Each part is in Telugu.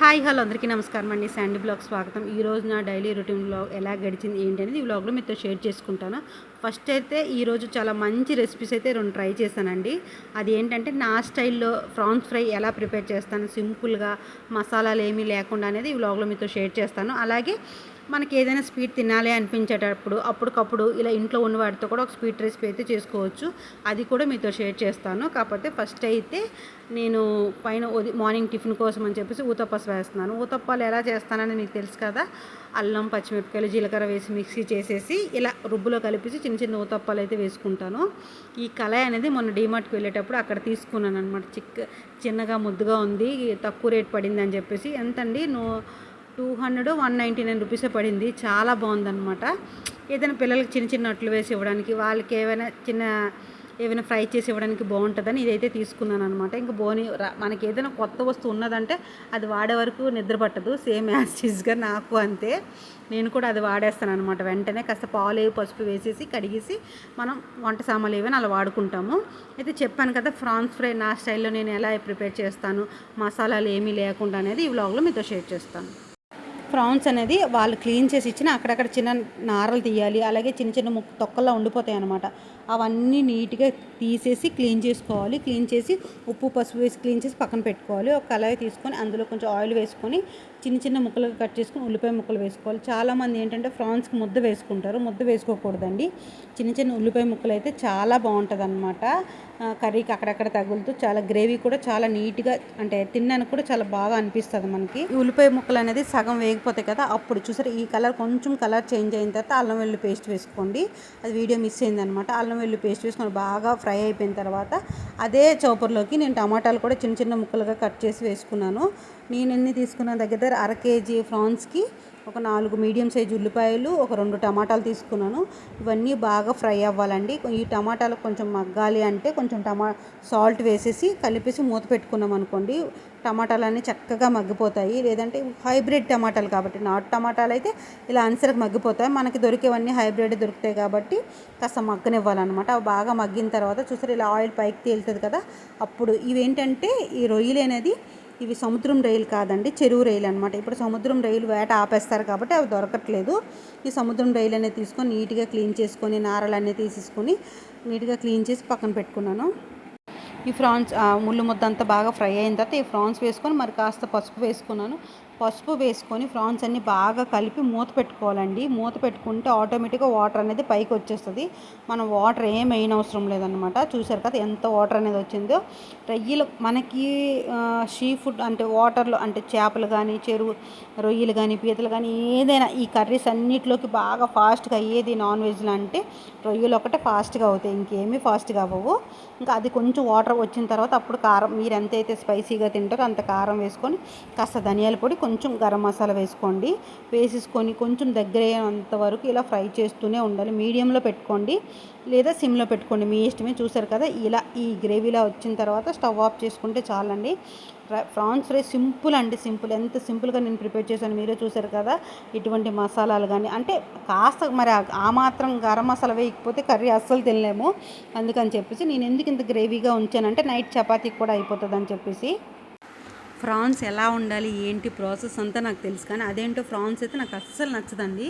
హాయ్ హలో అందరికీ నమస్కారం అండి. శాండీ బ్లాగ్ స్వాగతం. ఈ రోజు నా డైలీ రొటీన్ బ్లాగ్ ఎలా గడిచింది ఏంటి అనేది ఈ బ్లాగ్లో మీతో షేర్ చేసుకుంటాను. ఫస్ట్ అయితే ఈరోజు చాలా మంచి రెసిపీస్ అయితే రెండు ట్రై చేశానండి. అది ఏంటంటే నా స్టైల్లో ఫ్రాన్స్ ఫ్రై ఎలా ప్రిపేర్ చేస్తాను సింపుల్గా మసాలాలు ఏమీ లేకుండా అనేది ఈ బ్లాగ్లో మీతో షేర్ చేస్తాను. అలాగే మనకి ఏదైనా స్వీట్ తినాలి అనిపించేటప్పుడు అప్పటికప్పుడు ఇలా ఇంట్లో ఉన్న వాటితో కూడా ఒక స్వీట్ రెసిపీ అయితే చేసుకోవచ్చు. అది కూడా మీతో షేర్ చేస్తాను. కాకపోతే ఫస్ట్ అయితే నేను పైన మార్నింగ్ టిఫిన్ కోసం అని చెప్పేసి ఊతప్పస్ వేస్తున్నాను. ఊతప్పాలు ఎలా చేస్తానని మీకు తెలుసు కదా? అల్లం పచ్చిమిరపకాయలు జీలకర్ర వేసి మిక్సీ చేసేసి ఇలా రుబ్బులో కలిపేసి చిన్న చిన్న ఊతప్పాలు అయితే వేసుకుంటాను. ఈ కళాయి అనేది మొన్న డీమార్ట్కి వెళ్ళేటప్పుడు అక్కడ తీసుకున్నాను అనమాట చిక్క చిన్నగా ముద్దుగా ఉంది తక్కువ రేట్ పడింది అని చెప్పేసి. ఎంతండి? నువ్వు two hundred one ninety nine రూపీసే పడింది. చాలా బాగుందనమాట ఏదైనా పిల్లలకి చిన్న చిన్న అట్లు వేసి ఇవ్వడానికి వాళ్ళకి ఏమైనా చిన్న ఏమైనా ఫ్రై చేసి ఇవ్వడానికి బాగుంటుందని ఇదైతే తీసుకున్నాను అనమాట ఇంకా బోని మనకి ఏదైనా కొత్త వస్తువు ఉన్నదంటే అది వాడే వరకు నిద్ర పట్టదు. సేమ్ యాజ్ చీజ్గా నాకు అంతే. నేను కూడా అది వాడేస్తాను అనమాట వెంటనే. కాస్త పాలు పసుపు వేసేసి కడిగేసి మనం వంట సామాన్లు ఏవైనా అలా వాడుకుంటాము. అయితే చెప్పాను కదా ఫ్రాన్స్ ఫ్రై నా స్టైల్లో నేను ఎలా ప్రిపేర్ చేస్తాను మసాలాలు ఏమీ లేకుండా అనేది ఈ వ్లాగ్లో మీతో షేర్ చేస్తాను. ప్రాన్స్ అనేది వాళ్ళు క్లీన్ చేసి ఇచ్చిన అక్కడక్కడ చిన్న నారలు తీయాలి అలాగే చిన్న చిన్న ముక్క తొక్కల్లో ఉండిపోతాయి అనమాట అవన్నీ నీట్గా తీసేసి క్లీన్ చేసుకోవాలి. క్లీన్ చేసి ఉప్పు పసుపు వేసి క్లీన్ చేసి పక్కన పెట్టుకోవాలి. ఒక కళాయి తీసుకొని అందులో కొంచెం ఆయిల్ వేసుకొని చిన్న చిన్న ముక్కలుగా కట్ చేసుకొని ఉల్లిపాయ ముక్కలు వేసుకోవాలి. చాలామంది ఏంటంటే ఫ్రాన్స్కి ముద్ద వేసుకుంటారు. ముద్ద వేసుకోకూడదండి. చిన్న చిన్న ఉల్లిపాయ ముక్కలు అయితే చాలా బాగుంటుంది అనమాట కర్రీకి అక్కడక్కడ తగులుతూ చాలా గ్రేవీ కూడా చాలా నీట్గా అంటే తినడానికి కూడా చాలా బాగా అనిపిస్తుంది మనకి. ఉల్లిపాయ ముక్కలు అనేది సగం వేగిపోతాయి కదా అప్పుడు చూసారు ఈ కలర్ కొంచెం కలర్ చేంజ్ అయిన తర్వాత అల్లం వెల్లుల్లి పేస్ట్ వేసుకోండి. అది వీడియో మిస్ అయిందనమాట అల్లం అల్లం వెల్లు పేస్ట్ వేసుకొని బాగా ఫ్రై అయిపోయిన తర్వాత అదే చౌపర్లోకి నేను టమాటాలు కూడా చిన్న చిన్న ముక్కలుగా కట్ చేసి వేసుకున్నాను. నేను ఎన్ని తీసుకున్న దగ్గర దగ్గర అర కేజీ ప్రాన్స్కి ఒక నాలుగు మీడియం సైజ్ ఉల్లిపాయలు ఒక రెండు టమాటాలు తీసుకున్నాను. ఇవన్నీ బాగా ఫ్రై అవ్వాలండి. ఈ టమాటాలు కొంచెం మగ్గాలి అంటే కొంచెం టమా సాల్ట్ వేసేసి కలిపేసి మూత పెట్టుకున్నాం అనుకోండి టమాటాలన్నీ చక్కగా మగ్గిపోతాయి. లేదంటే హైబ్రిడ్ టమాటాలు కాబట్టి నాటు టమాటాలు అయితే ఇలా అన్సరికి మగ్గిపోతాయి. మనకి దొరికేవన్నీ హైబ్రిడ్ దొరుకుతాయి కాబట్టి కాస్త మగ్గనివ్వాలన్నమాట. అవి బాగా మగ్గిన తర్వాత చూసారు ఇలా ఆయిల్ పైకి తేలుతుంది కదా అప్పుడు ఇవేంటంటే ఈ రొయ్యలు అనేది ఇవి సముద్రం రైలు కాదండి చెరువు రైలు అనమాట ఇప్పుడు సముద్రం రైలు వేట ఆపేస్తారు కాబట్టి అవి దొరకట్లేదు. ఈ సముద్రం రైలు అనేది తీసుకొని నీట్గా క్లీన్ చేసుకొని నారలన్నీ తీసేసుకొని నీట్గా క్లీన్ చేసి పక్కన పెట్టుకున్నాను. ఈ ఫ్రాన్స్ ముళ్ళు ముద్ద అంతా బాగా ఫ్రై అయిన తర్వాత ఈ ఫ్రాన్స్ వేసుకొని మరి కాస్త పసుపు వేసుకున్నాను. పసుపు వేసుకొని ఫ్రాన్స్ అన్ని బాగా కలిపి మూత పెట్టుకోవాలండి. మూత పెట్టుకుంటే ఆటోమేటిక్గా వాటర్ అనేది పైకి వచ్చేస్తుంది. మనం వాటర్ ఏం వేయని అవసరం లేదనమాట చూసారు కదా ఎంత వాటర్ అనేది వచ్చిందో. రొయ్యలు మనకి షీ ఫుడ్ అంటే వాటర్లో అంటే చేపలు కానీ చెరువు రొయ్యలు కానీ పీతలు కానీ ఏదైనా ఈ కర్రీస్ అన్నిటిలోకి బాగా ఫాస్ట్గా అయ్యేది నాన్ వెజ్లో అంటే రొయ్యలు ఒకటే ఫాస్ట్గా అవుతాయి. ఇంకేమీ ఫాస్ట్గా అవ్వవు. ఇంకా అది కొంచెం వాటర్ వచ్చిన తర్వాత అప్పుడు కారం మీరు ఎంతైతే స్పైసీగా తింటారో అంత కారం వేసుకొని కాస్త ధనియాల పొడి కొంచెం గరం మసాలా వేసుకోండి. వేసేసుకొని కొంచెం దగ్గర అయ్యేంత వరకు ఇలా ఫ్రై చేస్తూనే ఉండాలి. మీడియంలో పెట్టుకోండి. లేదా సిమ్లో పెట్టుకోండి. మీ ఇష్టమే చూసారు కదా ఇలా ఈ గ్రేవీలా వచ్చిన తర్వాత స్టవ్ ఆఫ్ చేసుకుంటే చాలండి. ఫ్రాన్స్ రైస్ ఫ్రై సింపుల్ అండి సింపుల్. ఎంత సింపుల్గా నేను ప్రిపేర్ చేశాను మీరే చూసారు కదా ఇటువంటి మసాలాలు కానీ అంటే కాస్త మరి ఆ మాత్రం గరం మసాలా వేయకపోతే కర్రీ అస్సలు తినలేము. అందుకని చెప్పేసి నేను ఎందుకు ఇంత గ్రేవీగా ఉంచానంటే నైట్ చపాతీకి కూడా అయిపోతుంది అని చెప్పేసి ఫ్రాన్స్ ఎలా ఉండాలి ఏంటి ప్రాసెస్ అంతా నాకు తెలుసు. కానీ అదేంటో ఫ్రాన్స్ అయితే నాకు అస్సలు నచ్చదండి.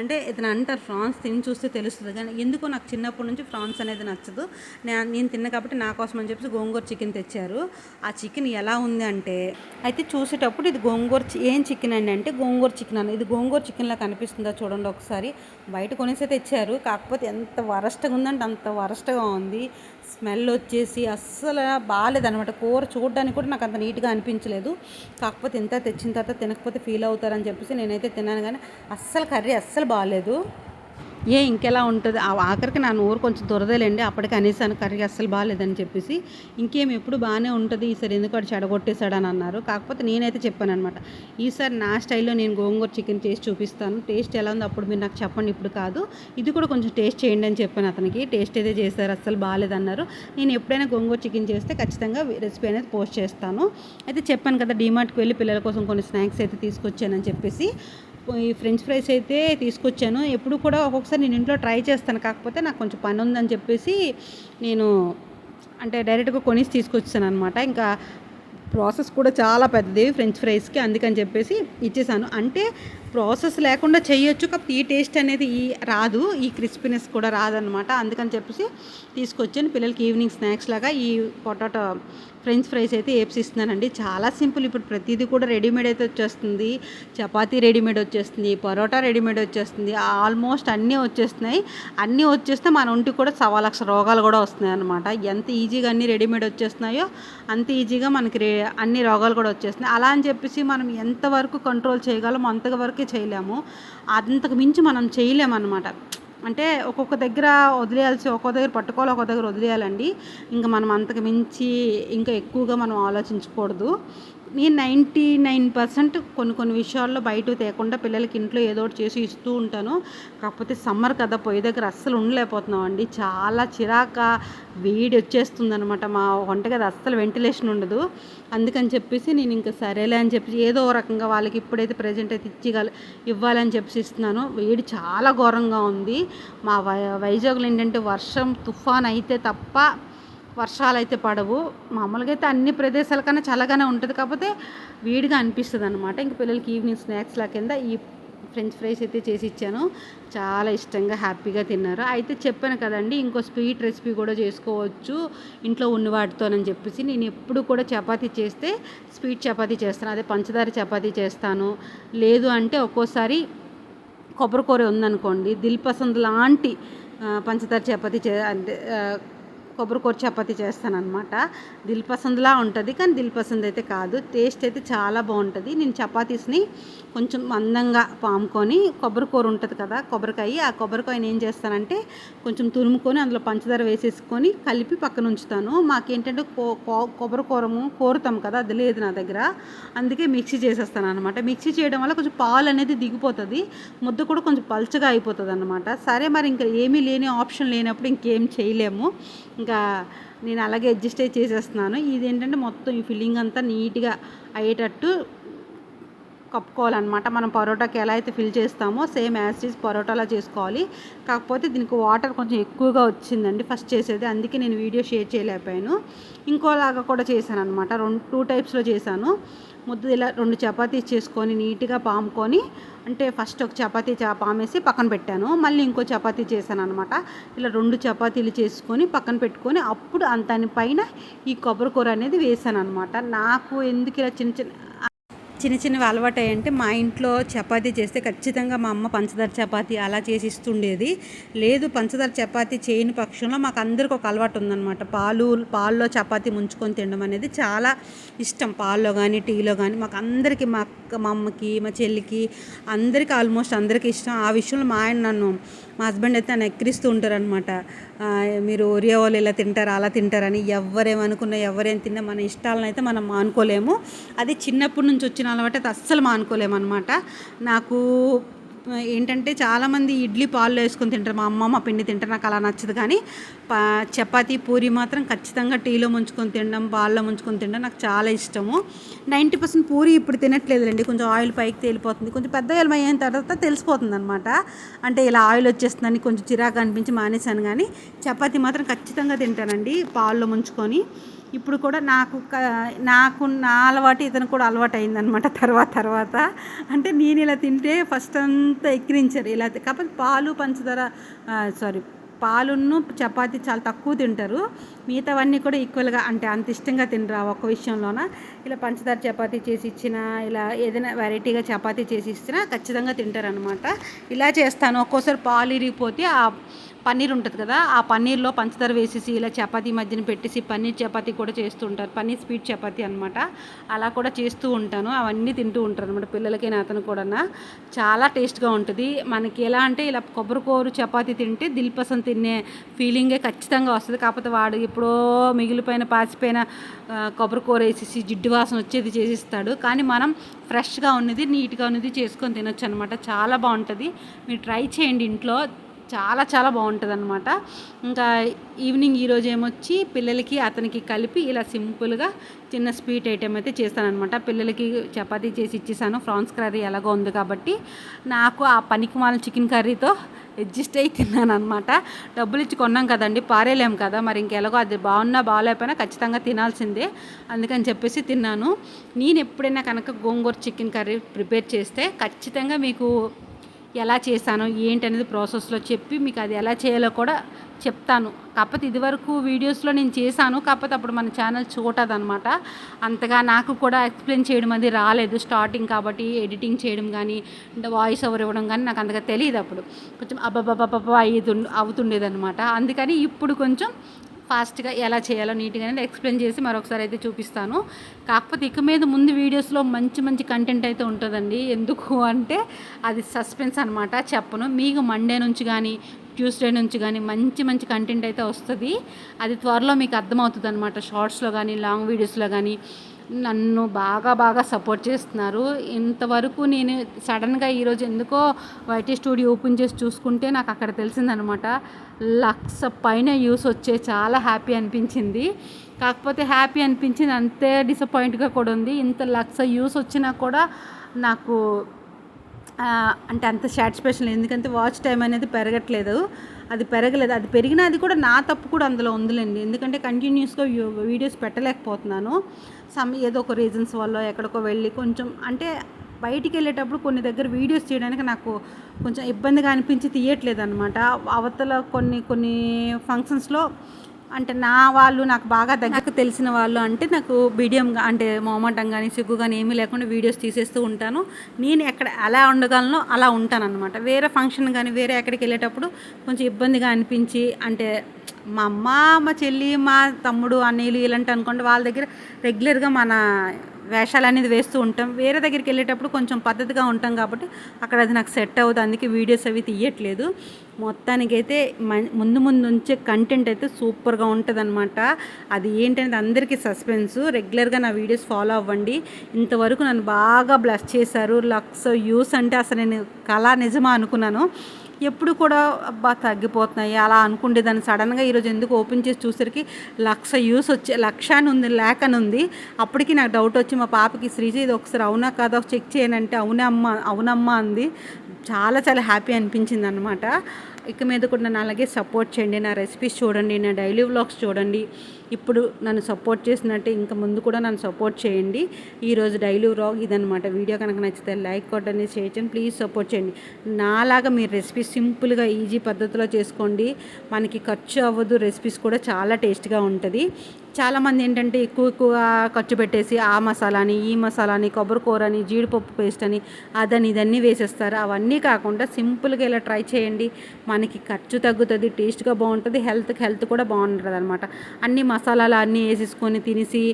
అంటే ఇతను అంటారు ఫ్రాన్స్ తిని చూస్తే తెలుస్తుంది. కానీ ఎందుకో నాకు చిన్నప్పటి నుంచి ఫ్రాన్స్ అనేది నచ్చదు. నేను తిన్న కాబట్టి నా కోసం అని చెప్పేసి గోంగూర చికెన్ తెచ్చారు. ఆ చికెన్ ఎలా ఉంది అంటే అయితే చూసేటప్పుడు ఇది గోంగూర ఏం చికెన్ అండి అంటే గోంగూర చికెన్ అని ఇది గోంగూర చికెన్లా కనిపిస్తుందా చూడండి ఒకసారి. బయట కొనేసి తెచ్చారు. కాకపోతే ఎంత వరస్ట్గా ఉందంటే అంత వరస్ట్గా ఉంది. స్మెల్ వచ్చేసి అస్సలు బాగాలేదనమాట కూర చూడడానికి కూడా నాకు అంత నీట్గా అనిపించలేదు. కాకపోతే ఇంత తెచ్చిన తర్వాత తినకపోతే ఫీల్ అవుతారని చెప్పేసి నేనైతే తిన్నాను కానీ అస్సలు కర్రీ అస్సలు బాగాలేదు ఏ ఇంకెలా ఉంటుంది? ఆ ఆఖరికి నా నోరు కొంచెం దొరదలేండి. అప్పటికి అనేసాను కర్రీ అస్సలు బాగాలేదని చెప్పేసి ఇంకేం ఎప్పుడు బాగానే ఉంటుంది? ఈసారి ఎందుకు వాడు చెడగొట్టేశాడని అన్నారు. కాకపోతే నేనైతే చెప్పాను అనమాట ఈసారి నా స్టైల్లో నేను గోంగూర చికెన్ చేసి చూపిస్తాను. టేస్ట్ ఎలా ఉందో అప్పుడు మీరు నాకు చెప్పండి. ఇప్పుడు కాదు. ఇది కూడా కొంచెం టేస్ట్ చేయండి అని చెప్పాను అతనికి. టేస్ట్ అయితే చేశారు అస్సలు బాగాలేదన్నారు నేను ఎప్పుడైనా గోంగూర చికెన్ చేస్తే ఖచ్చితంగా రెసిపీ అనేది పోస్ట్ చేస్తాను. అయితే చెప్పాను కదా డీమార్ట్కి వెళ్ళి పిల్లల కోసం కొన్ని స్నాక్స్ అయితే తీసుకొచ్చానని చెప్పేసి ఈ ఫ్రెంచ్ ఫ్రైస్ అయితే తీసుకొచ్చాను. ఎప్పుడు కూడా ఒక్కొక్కసారి నేను ఇంట్లో ట్రై చేస్తాను. కాకపోతే నాకు కొంచెం పని ఉందని చెప్పేసి నేను అంటే డైరెక్ట్గా కొనేసి తీసుకొచ్చాను అనమాట ఇంకా ప్రాసెస్ కూడా చాలా పెద్దది ఫ్రెంచ్ ఫ్రైస్కి అందుకని చెప్పేసి ఇచ్చేసాను. అంటే ప్రాసెస్ లేకుండా చేయొచ్చు కాకపోతే ఈ టేస్ట్ అనేది ఈ రాదు ఈ క్రిస్పీనెస్ కూడా రాదనమాట అందుకని చెప్పేసి తీసుకొచ్చాను. పిల్లలకి ఈవినింగ్ స్నాక్స్ లాగా ఈ పొటాటో ఫ్రెంచ్ ఫ్రైస్ అయితే ఏప్సిస్తున్నానండి చాలా సింపుల్ ఇప్పుడు ప్రతిదీ కూడా రెడీమేడ్ అయితే వచ్చేస్తుంది. చపాతీ రెడీమేడ్ వచ్చేస్తుంది పరోటా రెడీమేడ్ వచ్చేస్తుంది. ఆల్మోస్ట్ అన్నీ వచ్చేస్తున్నాయి. అన్నీ వచ్చేస్తే మన ఒంటికి కూడా సవా లక్ష రోగాలు కూడా వస్తున్నాయి అనమాట ఎంత ఈజీగా అన్నీ రెడీమేడ్ వచ్చేస్తున్నాయో అంత ఈజీగా మనకి రే అన్ని రోగాలు కూడా వచ్చేస్తున్నాయి. అలా అని చెప్పేసి మనం ఎంతవరకు కంట్రోల్ చేయగలం అంతవరకు చేయలేము. అంతకు మించి మనం చేయలేమన్నమాట. అంటే ఒక్కొక్క దగ్గర వదిలేయాల్సి ఒక్కొక్క దగ్గర పట్టుకోవాలి ఒక్కొక్క దగ్గర వదిలేయాలండి. ఇంకా మనం అంతకు మించి ఇంకా ఎక్కువగా మనం ఆలోచించకూడదు. నేను నైంటీ నైన్ పర్సెంట్ కొన్ని కొన్ని విషయాల్లో బయట తేకుండా పిల్లలకి ఇంట్లో ఏదో ఒకటి చేసి ఇస్తూ ఉంటాను. కాకపోతే సమ్మర్ కదా పొయ్యి దగ్గర అస్సలు ఉండలేకపోతున్నాం అండి చాలా చిరాక వేడి వచ్చేస్తుంది అనమాట మా వంటగది అస్సలు వెంటిలేషన్ ఉండదు. అందుకని చెప్పేసి నేను ఇంకా సరేలే అని చెప్పి ఏదో రకంగా వాళ్ళకి ఇప్పుడైతే ప్రజెంట్ అయితే ఇచ్చిగల ఇవ్వాలని చెప్పేసి ఇస్తున్నాను. వేడి చాలా ఘోరంగా ఉంది. మా వై వైజాగ్లో ఏంటంటే వర్షం తుఫాన్ అయితే తప్ప వర్షాలు అయితే పడవు. మామూలుగా అయితే అన్ని ప్రదేశాల కన్నా చల్లగానే ఉంటుంది. కాకపోతే వేడిగా అనిపిస్తుంది అనమాట ఇంక పిల్లలకి ఈవినింగ్ స్నాక్స్లా కింద ఈ ఫ్రెంచ్ ఫ్రైస్ అయితే చేసి ఇచ్చాను. చాలా ఇష్టంగా హ్యాపీగా తిన్నారు. అయితే చెప్పాను కదండి ఇంకో స్వీట్ రెసిపీ కూడా చేసుకోవచ్చు. ఇంట్లో ఉన్న వాటితోనని చెప్పేసి నేను ఎప్పుడు కూడా చపాతీ చేస్తే స్వీట్ చపాతీ చేస్తాను. అదే పంచదార చపాతీ చేస్తాను. లేదు అంటే ఒక్కోసారి కొబ్బరికూర ఉందనుకోండి దిల్ పసంద్ లాంటి పంచదార చపాతీ చే అంటే కొబ్బరికూర చపాతి చేస్తానన్నమాట. దిల్ పసంద్లా ఉంటుంది కానీ దిల్ పసంద్ అయితే కాదు. టేస్ట్ అయితే చాలా బాగుంటుంది. నేను చపాతీస్ని కొంచెం మందంగా పాముకొని కొబ్బరికూర ఉంటుంది కదా కొబ్బరికాయ. ఆ కొబ్బరికాయని ఏం చేస్తానంటే కొంచెం తురుముకొని అందులో పంచదార వేసేసుకొని కలిపి పక్కన ఉంచుతాను. మాకేంటంటే కో కో- కొబ్బరికూరము కోరుతాం కదా అది లేదు నా దగ్గర. అందుకే మిక్సీ చేసేస్తాను అనమాట మిక్సీ చేయడం వల్ల కొంచెం పాలు అనేది దిగిపోతుంది. ముద్ద కూడా కొంచెం పల్చగా అయిపోతుంది అనమాట సరే మరి ఇంకా ఏమీ లేని ఆప్షన్ లేనప్పుడు ఇంకేం చేయలేము. ఇంకా నేను అలాగే అడ్జస్ట్ అయ్యి చేసేస్తున్నాను. ఇది ఏంటంటే మొత్తం ఈ ఫిల్లింగ్ అంతా నీట్గా అయ్యేటట్టు కప్పుకోవాలన్నమాట. మనం పరోటాకి ఎలా అయితే ఫిల్ చేస్తామో సేమ్ యాజ్ ఈజ్ పరోటాలా చేసుకోవాలి. కాకపోతే దీనికి వాటర్ కొంచెం ఎక్కువగా వచ్చిందండి ఫస్ట్ చేసేది. అందుకే నేను వీడియో షేర్ చేయలేకపోయాను. ఇంకోలాగా కూడా చేశాను అనమాట రెండు టూ టైప్స్లో చేశాను. ముద్ద ఇలా రెండు చపాతీస్ చేసుకొని నీట్గా పాముకొని అంటే ఫస్ట్ ఒక చపాతీ చా పామేసి పక్కన పెట్టాను. మళ్ళీ ఇంకో చపాతీ చేశాను అనమాట ఇలా రెండు చపాతీలు చేసుకొని పక్కన పెట్టుకొని అప్పుడు దానిపైన ఈ కొబ్బరికూర అనేది వేసాను అనమాట నాకు ఎందుకు ఇలా చిన్న చిన్న చిన్న చిన్నవి అలవాటు అంటే మా ఇంట్లో చపాతీ చేస్తే ఖచ్చితంగా మా అమ్మ పంచదార చపాతీ అలా చేసి ఇస్తుండేది లేదు పంచదార చపాతీ చేయని పక్షంలో మాకు అందరికి ఒక అలవాటు ఉందన్నమాట. పాలు పాల్లో చపాతీ ముంచుకొని తినడం అనేది చాలా ఇష్టం. పాల్లో కానీ టీలో కానీ మాకు అందరికీ మా అక్క మా అమ్మకి మా చెల్లికి అందరికీ ఆల్మోస్ట్ అందరికీ ఇష్టం. ఆ విషయంలో మా ఆయన నన్ను మా హస్బెండ్ అయితే నన్ను ఎక్కిరిస్తూ ఉంటారనమాట మీరు ఒరియా వాళ్ళు ఇలా తింటారు అలా తింటారని ఎవరేమనుకున్నా ఎవరేం తిన్నా మన ఇష్టాలను అయితే మనం మానుకోలేము. అది చిన్నప్పటి నుంచి వచ్చిన అలవాటు అయితే అస్సలు మానుకోలేము అనమాట నాకు ఏంటంటే చాలామంది ఇడ్లీ పాలు వేసుకొని తింటారు. మా అమ్మ మా పిండి తింటారు. నాకు అలా నచ్చదు కానీ పా పూరి మాత్రం ఖచ్చితంగా టీలో ముంచుకొని తినడం పాల్లో ముంచుకొని తినడం నాకు చాలా ఇష్టము. నైంటీ పర్సెంట్ పూరి ఇప్పుడు తినట్లేదులేండి. కొంచెం ఆయిల్ పైకి తేలిపోతుంది. కొంచెం పెద్ద ఆయిల్ అయిన తర్వాత తెలిసిపోతుంది అనమాట అంటే ఇలా ఆయిల్ వచ్చేస్తుందని కొంచెం చిరాకు అనిపించి మానేశాను కానీ చపాతీ మాత్రం ఖచ్చితంగా తింటానండి. పాల్లో ముంచుకొని ఇప్పుడు కూడా నాకు నాకు నా అలవాటు ఇతను కూడా అలవాటు అయిందనమాట తర్వాత తర్వాత. అంటే నేను ఇలా తింటే ఫస్ట్ అంతా ఎక్కిరించారు. ఇలా కాకపోతే పాలు పంచదార సారీ పాలును చపాతీ చాలా తక్కువ తింటారు. మిగతావన్నీ కూడా ఈక్వల్గా అంటే అంత ఇష్టంగా తింటారు ఒక్క విషయంలోన? ఇలా పంచదార చపాతీ చేసి ఇచ్చినా ఇలా ఏదైనా వెరైటీగా చపాతీ చేసి ఇచ్చినా ఖచ్చితంగా తింటారనమాట ఇలా చేస్తాను. ఒక్కోసారి పాలు ఇరిగిపోతే ఆ పన్నీర్ ఉంటుంది కదా ఆ పన్నీర్లో పంచదార వేసేసి ఇలా చపాతీ మధ్యన పెట్టేసి పన్నీర్ చపాతీ కూడా చేస్తూ ఉంటారు. పన్నీర్ స్వీట్ చపాతీ అనమాట అలా కూడా చేస్తూ ఉంటాను. అవన్నీ తింటూ ఉంటారు అనమాట పిల్లలకైనా అతను కూడా చాలా టేస్ట్గా ఉంటుంది. మనకి ఎలా అంటే ఇలా కొబ్బరికూరు చపాతీ తింటే దిల్పసం తినే ఫీలింగే ఖచ్చితంగా వస్తుంది. కాకపోతే వాడు ఎప్పుడో మిగిలిపోయిన పాచిపోయిన కొబ్బరికూర వేసేసి జిడ్డు వాసన వచ్చేది చేసిస్తాడు. కానీ మనం ఫ్రెష్గా ఉన్నది నీట్గా ఉన్నది చేసుకొని తినొచ్చు అనమాట చాలా బాగుంటుంది. మీరు ట్రై చేయండి ఇంట్లో. చాలా చాలా బాగుంటుంది అనమాట ఇంకా ఈవినింగ్ ఈరోజు ఏమొచ్చి పిల్లలకి అతనికి కలిపి ఇలా సింపుల్గా చిన్న స్వీట్ ఐటెం అయితే చేస్తానమాట పిల్లలకి చపాతీ చేసి ఇచ్చేసాను. ఫ్రాన్స్ కర్రీ ఎలాగో ఉంది కాబట్టి నాకు ఆ పనికి మాల చికెన్ కర్రీతో అడ్జస్ట్ అయి తిన్నాను అనమాట డబ్బులు ఇచ్చి కొన్నాం కదండి పారేలేం కదా. మరి ఇంకెలాగో అది బాగున్నా బాగాలేకపోయినా ఖచ్చితంగా తినాల్సిందే అందుకని చెప్పేసి తిన్నాను. నేను ఎప్పుడైనా కనుక గోంగూర చికెన్ కర్రీ ప్రిపేర్ చేస్తే ఖచ్చితంగా మీకు ఎలా చేశాను ఏంటి అనేది ప్రాసెస్లో చెప్పి మీకు అది ఎలా చేయాలో కూడా చెప్తాను. కాకపోతే ఇదివరకు వీడియోస్లో నేను చేశాను. కాకపోతే అప్పుడు మన ఛానల్ చూడదనమాట అంతగా నాకు కూడా ఎక్స్ప్లెయిన్ చేయడం అది రాలేదు. స్టార్టింగ్ కాబట్టి ఎడిటింగ్ చేయడం కానీ వాయిస్ ఓవర్ ఇవ్వడం కానీ నాకు అంతగా తెలియదు అప్పుడు. కొంచెం అబ్బబ్బబ్బబ్బ అయ్యి అవుతుండేదనమాట అందుకని ఇప్పుడు కొంచెం ఫాస్ట్గా ఎలా చేయాలో నీట్గా అనేది ఎక్స్ప్లెయిన్ చేసి మరొకసారి అయితే చూపిస్తాను. కాకపోతే ఇక మీద ముందు వీడియోస్లో మంచి మంచి కంటెంట్ అయితే ఉంటుందండి. ఎందుకు అంటే అది సస్పెన్స్ అనమాట చెప్పను. మీకు మండే నుంచి కానీ ట్యూస్డే నుంచి కానీ మంచి మంచి కంటెంట్ అయితే వస్తుంది. అది త్వరలో మీకు అర్థమవుతుంది అనమాట షార్ట్స్లో కానీ లాంగ్ వీడియోస్లో కానీ. నన్ను బాగా బాగా సపోర్ట్ చేస్తున్నారు. ఇంతవరకు నేను సడన్గా ఈరోజు ఎందుకో వైటీ స్టూడియో ఓపెన్ చేసి చూసుకుంటే నాకు అక్కడ తెలిసిందనమాట. లక్ష పైన యూస్ వచ్చే చాలా హ్యాపీ అనిపించింది. కాకపోతే హ్యాపీ అనిపించింది అంతే డిసప్పాయింట్గా కూడా ఉంది. ఇంత లక్ష యూస్ వచ్చినా కూడా నాకు అంటే అంత సాటిస్ఫాక్షన్ ఎందుకంటే వాచ్ టైం అనేది పెరగట్లేదు. అది పెరగలేదు. అది పెరిగినా అది కూడా నా తప్పు కూడా అందులో ఉందిలేండి. ఎందుకంటే కంటిన్యూస్గా వీడియోస్ పెట్టలేకపోతున్నాను. సమ్ ఏదో ఒక రీజన్స్ వల్ల ఎక్కడికో వెళ్ళి కొంచెం అంటే బయటికి వెళ్ళేటప్పుడు కొన్ని దగ్గర వీడియోస్ చేయడానికి నాకు కొంచెం ఇబ్బందిగా అనిపించి తీయట్లేదు అనమాట అవతల కొన్ని కొన్ని ఫంక్షన్స్లో అంటే నా వాళ్ళు నాకు బాగా దగ్గరకు తెలిసిన వాళ్ళు అంటే నాకు బిడియం అంటే మొహమాటం కానీ సిగ్గు కానీ ఏమీ లేకుండా వీడియోస్ తీసేస్తూ ఉంటాను. నేను ఎక్కడ ఎలా ఉండగలనో అలా ఉంటానన్నమాట. వేరే ఫంక్షన్ కానీ వేరే ఎక్కడికి వెళ్ళేటప్పుడు కొంచెం ఇబ్బందిగా అనిపించి అంటే మా అమ్మ మా చెల్లి మా తమ్ముడు అన్నయ్యలు ఇలాంటి అనుకోండి వాళ్ళ దగ్గర రెగ్యులర్గా మన వేషాలు అనేది వేస్తూ ఉంటాం. వేరే దగ్గరికి వెళ్ళేటప్పుడు కొంచెం పద్ధతిగా ఉంటాం కాబట్టి అక్కడ అది నాకు సెట్ అవుతుంది అందుకే వీడియోస్ అవి తీయట్లేదు. మొత్తానికైతే ముందు ముందు ఉంచే కంటెంట్ అయితే సూపర్గా ఉంటుంది అనమాట అది ఏంటనేది అందరికీ సస్పెన్స్ రెగ్యులర్గా నా వీడియోస్ ఫాలో అవ్వండి. ఇంతవరకు నన్ను బాగా బ్లస్ చేశారు. లక్స్ యూస్ అంటే అసలు నేను కళ నిజమా అనుకున్నాను. ఎప్పుడు కూడా అబ్బా తగ్గిపోతున్నాయి. అలా అనుకుండేదాన్ని. సడన్గా ఈరోజు ఎందుకు ఓపెన్ చేసి చూసరికి లక్ష యూస్ వచ్చే లక్ష అని ఉంది లేక అని ఉంది. అప్పటికి నాకు డౌట్ వచ్చి మా పాపకి శ్రీజ ఇది ఒకసారి అవునా కాదా? చెక్ చేయనంటే అవునమ్మా అవునమ్మా అంది. చాలా చాలా హ్యాపీ అనిపించింది అనమాట ఇక మీద కూడా నన్ను అలాగే సపోర్ట్ చేయండి. నా రెసిపీస్ చూడండి నా డైలీ వ్లాగ్స్ చూడండి. ఇప్పుడు నన్ను సపోర్ట్ చేసినట్టే ఇంకా ముందు కూడా నన్ను సపోర్ట్ చేయండి. ఈరోజు డైలీ వ్లాగ్ ఇదనమాట వీడియో కనుక నచ్చితే లైక్ కొట్టండి షేర్ చేయండి ప్లీజ్ సపోర్ట్ చేయండి. నాలాగా మీరు రెసిపీస్ సింపుల్గా ఈజీ పద్ధతిలో చేసుకోండి. మనకి ఖర్చు అవ్వదు రెసిపీస్ కూడా చాలా టేస్ట్గా ఉంటుంది. చాలామంది ఏంటంటే ఎక్కువ ఎక్కువ ఖర్చు పెట్టేసి ఆ మసాలాని ఈ మసాలాని కొబ్బరి కూర అని జీడిపప్పు పేస్ట్ అని అదని ఇదన్నీ వేసేస్తారు. అవన్నీ కాకుండా సింపుల్గా ఇలా ట్రై చేయండి. మనకి ఖర్చు తగ్గుతుంది టేస్ట్గా బాగుంటుంది హెల్త్కి హెల్త్ కూడా బాగుంటుంది అనమాట అన్ని మసాలాలు అన్నీ వేసేసుకొని తినేసి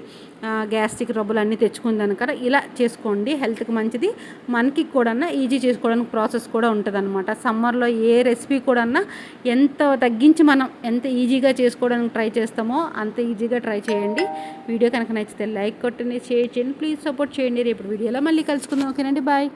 గ్యాస్ట్రిక్ రబ్బులు అన్నీ తెచ్చుకుందాను కదా ఇలా చేసుకోండి. హెల్త్కి మంచిది. మనకి కూడా ఈజీ చేసుకోవడానికి ప్రాసెస్ కూడా ఉంటుంది అనమాట సమ్మర్లో ఏ రెసిపీ కూడా ఎంత తగ్గించి మనం ఎంత ఈజీగా చేసుకోవడానికి ట్రై చేస్తామో అంత ఈజీగా ట్రై చేయండి. వీడియో కనుక నచ్చితే లైక్ కొట్టండి షేర్ చేయండి. ప్లీజ్ సపోర్ట్ చేయండి. రేపు వీడియోలో మళ్ళీ కలుసుకుందాం. ఓకేనండి. బాయ్.